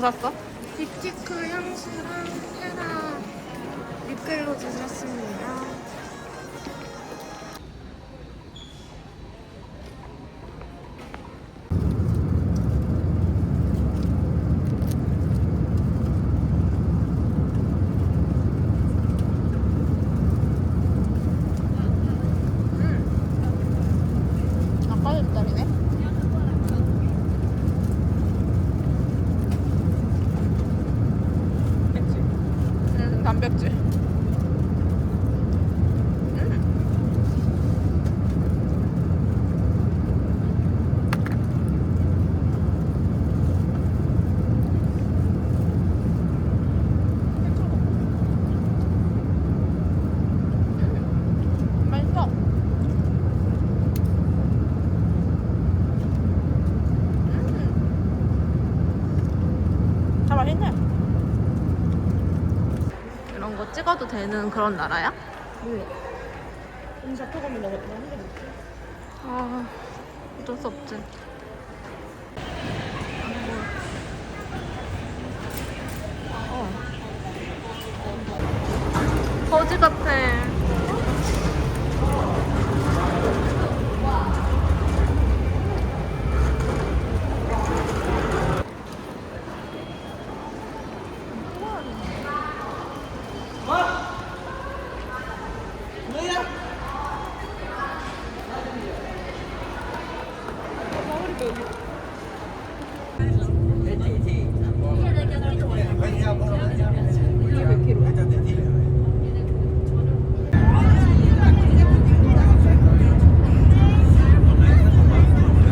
뭐 샀어? 딥티크 향수랑 헤라 립글로즈 샀습니다. 아까 줬다리네. 응, 단백질. 음. 맛있어. 다 맛있네. 이런 거 찍어도 되는 그런 나라야? 몰라. 음, 잡혀가면 나, 나 혼자 먹지. 아, 어쩔 수 없지. 어. 거지 같아.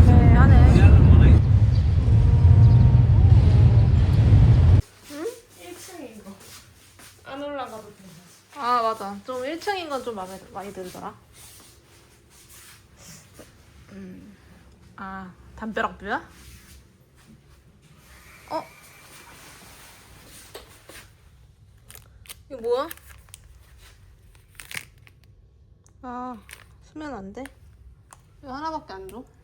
네, 하네. 1층에 이거. 안 올라가도 돼. 아, 맞아. 좀 1층인 건 좀 마음에 많이 들더라. 음. 아, 담벼락 뷰야? 어? 이거 뭐야? 아, 쓰면 안 돼? 이거 하나밖에 안 줘?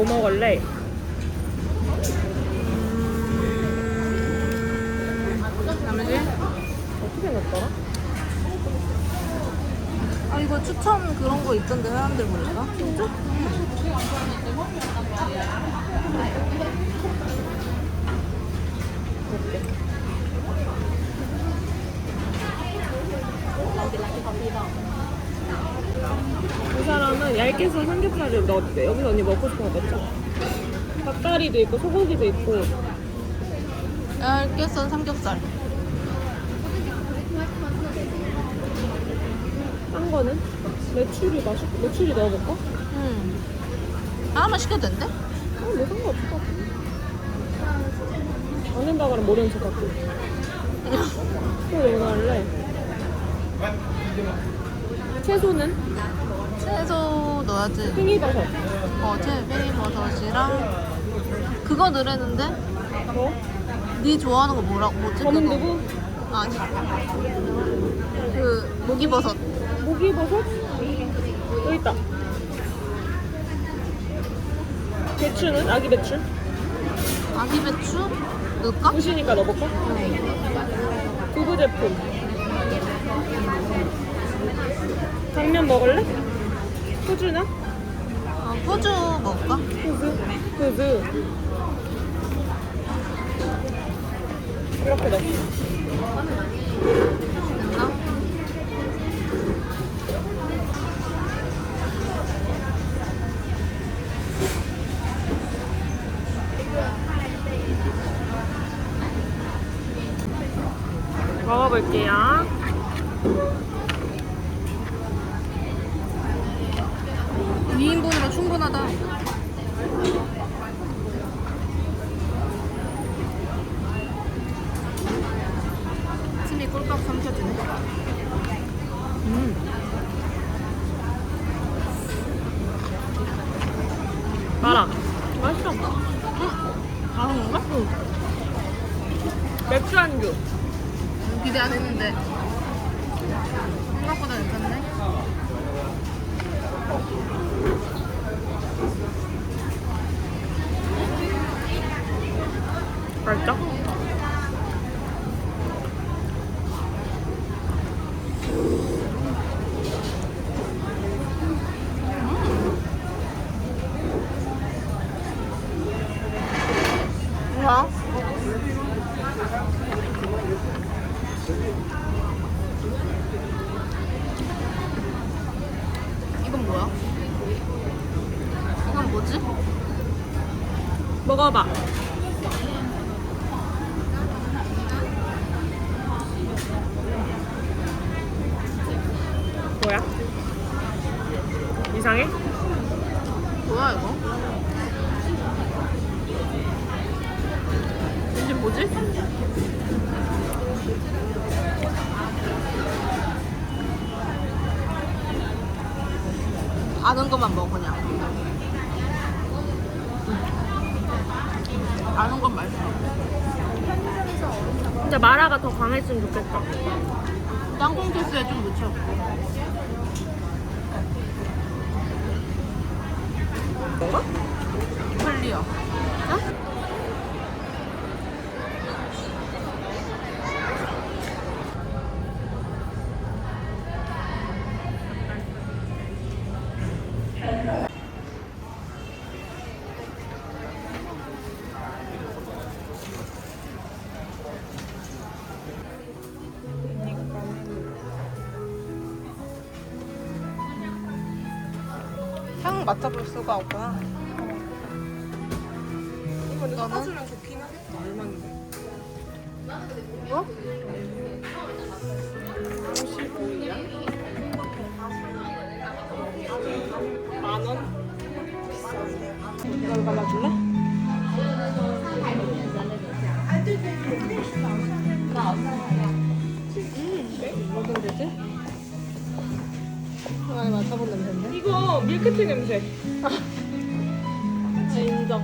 뭐 먹을래? 잠시 어떻게 넣었더라? 아 이거 추천 그런 거 있던데 사람들 보니까 진짜? 이 썬 삼겹살을 넣었대. 여기서 언니 먹고 싶은 거 넣자. 닭다리도 있고 소고기도 있고. 얇게 썬 삼겹살 딴 거는 메추리 맛있. 메추리 넣어볼까? 음 하나만 시켜도 된대? 어, 뭐 상관없을 것 같아. 안 된다 그러면 모르는 척 같고. 또뭐 할래? 채소는? 채소 넣어야지 팽이버섯. 어 채베이버섯이랑 그거 넣으랬는데 뭐? 네 좋아하는 거 뭐라고 뭐지 검은 그거? 두부? 아니 그 목이버섯 고기버섯? 여기 있다. 배추는? 아기 배추? 아기 배추 넣을까? 무시니까 넣어볼까? 두부 제품. 당면 먹을래? 호주나? 어, 포주 먹을까? 후즈? 후즈. 이렇게 넣어. 마라. 맛있어. 다른 건가? 맥주 안주. 기대 안 했는데 생각보다 괜찮네. 맛있죠? 뭐야? 이건 뭐야? 이건 뭐지? 먹어 아는 건 맛있어. 진짜 마라가 더 강했으면 좋겠다. 땅콩 소스에 좀 묻혀. 뭔가? 클리어. 향 맡아볼 수가 없구나. 이거 근데 너는? 섞어주면 좋긴 하겠다. 얼마인데? 뭐? 55이야? 만 원? 이걸 발라줄래? 음, 무슨 되지? 많이 맡아본 냄새인데? 이거 밀크티 냄새. 인정.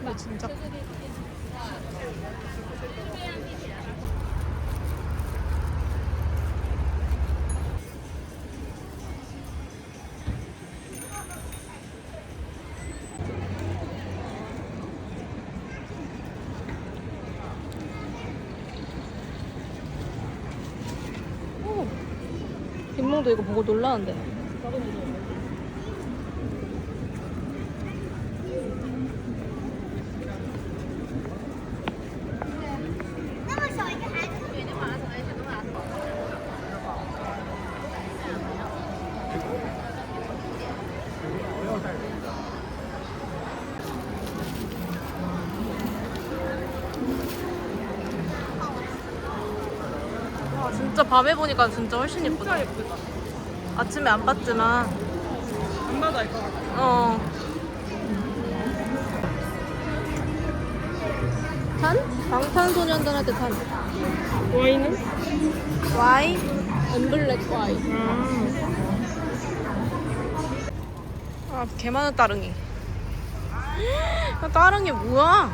근데 진짜 김몽도 이거 보고 놀라는데. 와, 진짜 밤에 보니까 진짜 훨씬 예쁘다. 진짜 예쁘다. 아침에 안 봤지만 안 봐도 알것 같아. 어. 탄? 방탄소년단한테 탄. 와인은? 와이? 엠블랙 와이. 아, 개 많은 따릉이. 아, 따릉이 뭐야?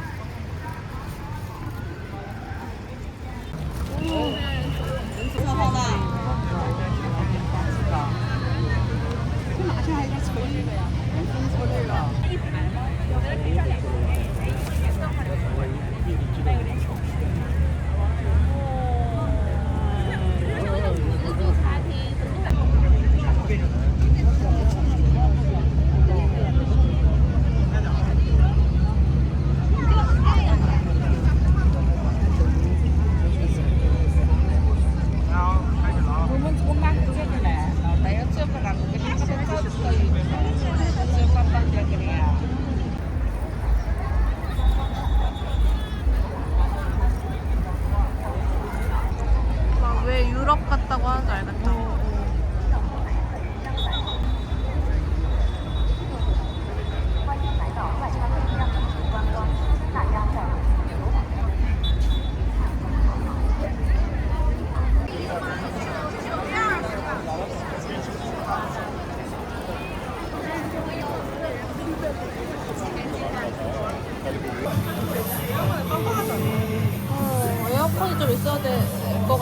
好，那。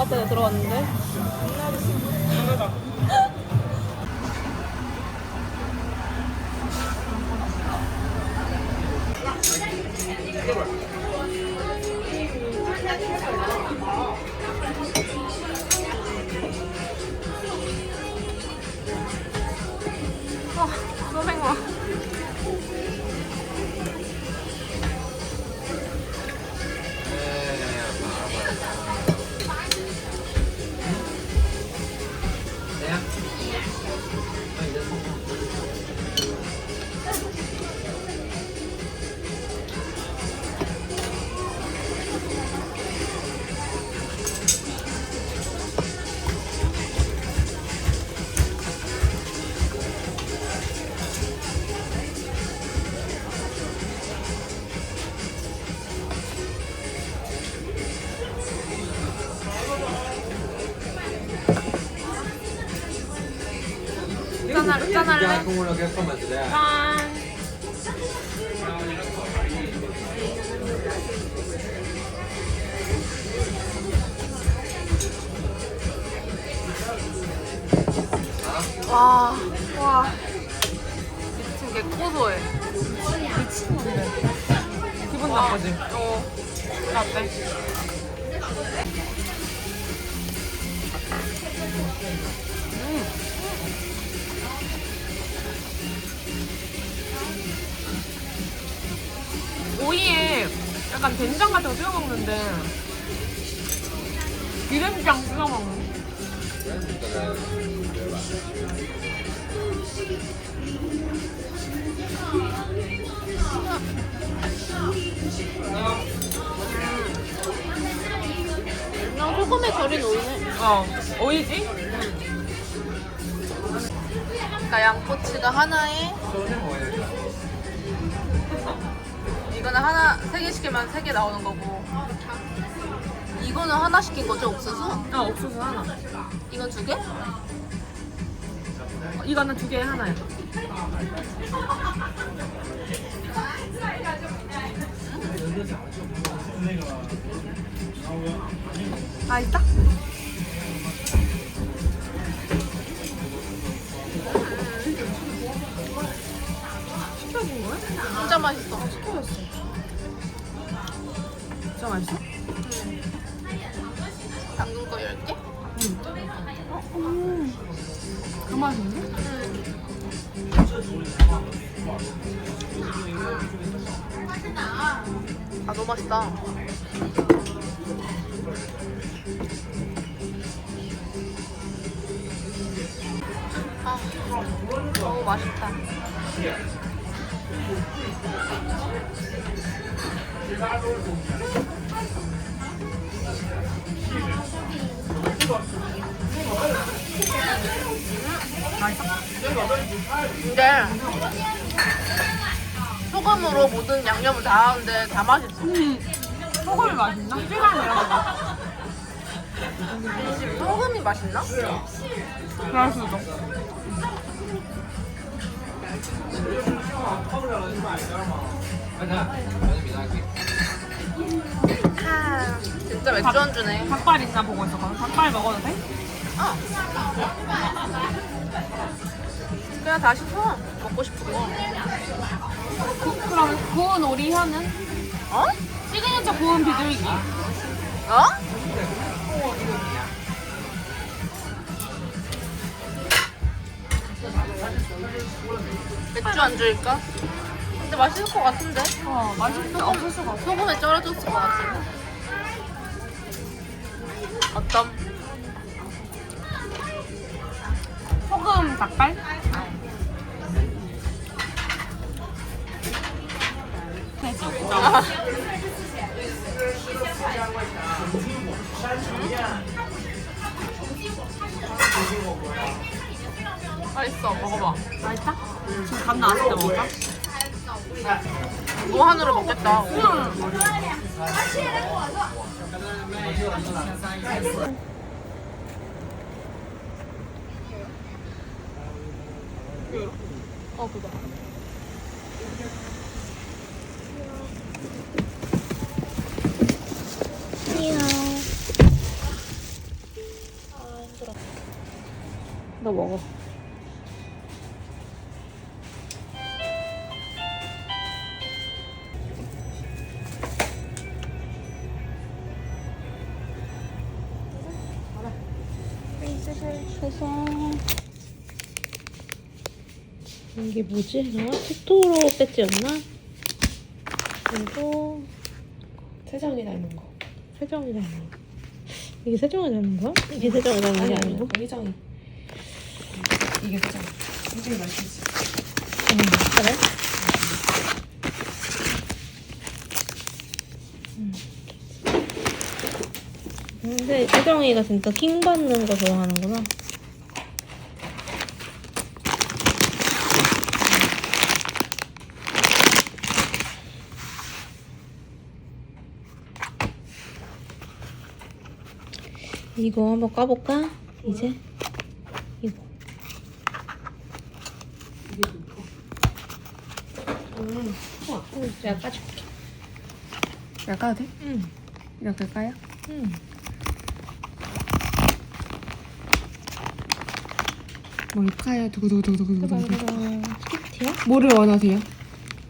될것 같아서 들어왔는데. Che è come te 짠. 와, 와. 미친 개 고소해. 미친놈들. 기분 나쁘지? 어. 어때? 오이에 약간 된장 같은 거 찍어 먹는데 기름장 찍어 먹는 그냥 소금에 절인 오이네. 어 오이지? 그러니까 양꼬치가 하나에 이거는 하나 세 개 시키면 세 개 나오는 거고 이거는 하나 시킨 거죠 옥수수? 아 옥수수 하나 이건 두 개? 이거는 두 개에 하나야? 시켜준 거야? 진짜 맛있어. 시켜줬어 진짜 맛있어? 당근 거 10개? 그 맛인데? 아 너무 맛있다. 아 너무 맛있다. 근데 소금으로 모든 양념을 다 하는데 다 맛있어. 소금이 맛있나? 시간 이런 거. 소금이 맛있나? 그럴 수도. 진짜 맥주 안 주네. 닭발 있나 보고 있었거든. 닭발 먹어도 돼? 어. 그냥 다시 사. 먹고 싶은 거. 구, 그럼 구운 오리 혀는? 어? 시그니처 구운 비둘기. 어? 맥주 안주일까? 근데 맛있을 것 같은데? 어, 맛있어. 없을 수가 없어. 소금에 쩔어졌을 것 같은데? 어떤? 소금 닭발? 어, 그거. 너 먹어. 이게 뭐지? 나 토토로 배지였나? 그리고 세정이 닮은 거. 세정이 닮은 거. 이게 세정이 닮은 거야? 이게 세정이 닮은 게 아니고? 희정이. 이게 세정. 희정이 맛있지. 응, 그래? 음. 근데 세정이가 진짜 킹 받는 거 좋아하는구나. 이거 한번 까볼까? 이제 이거 음, 내가 까줄게. 약간 돼? 응, 이렇게 까요? 응. 뭘까요? 두구두구두구두구. 짜잔. 스티야? 뭐를 원하세요?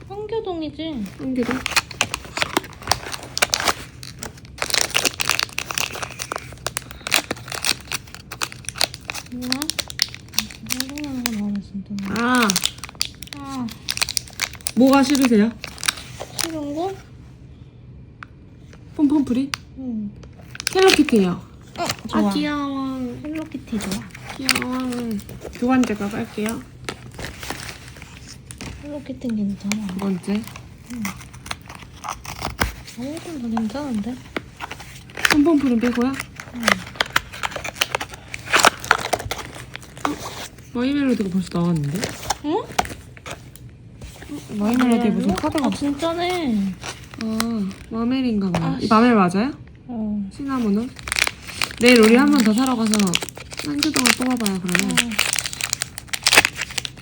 황교동이지. 한개도 뭐야? 황교동하는 거 나오네 진짜. 아, 아, 뭐가 싫으세요? 싫은 거? 폼폼프리? 응. 헬로키티요. 좋아. 아, 귀여워. 헬로키티 좋아. 귀여워. 두 번째가 깔게요. 헬로키티 괜찮아. 두 번째. 아무튼 다 괜찮은데? 폼폼프리 빼고요. 어? 마이멜로디가 벌써 나왔는데? 응? 마이멜로디에 무슨 카드가 아, 진짜네. 아, 마멜인가 봐요. 아, 이 마멜 맞아요? 어. 시나몬은? 내일 우리 한 번 더 사러 가서 한개동을 뽑아봐요, 그러면.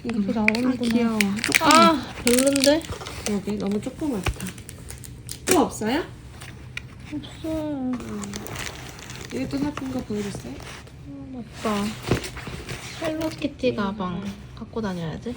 이거 이렇게 아, 나오는구나. 귀여워. 조금. 아, 별론데? 여기 너무 조그맣다. 또 없어요? 없어. 이게 또 사준 거 보여줬어요? 맞다. 헬로키티 가방 갖고 다녀야지.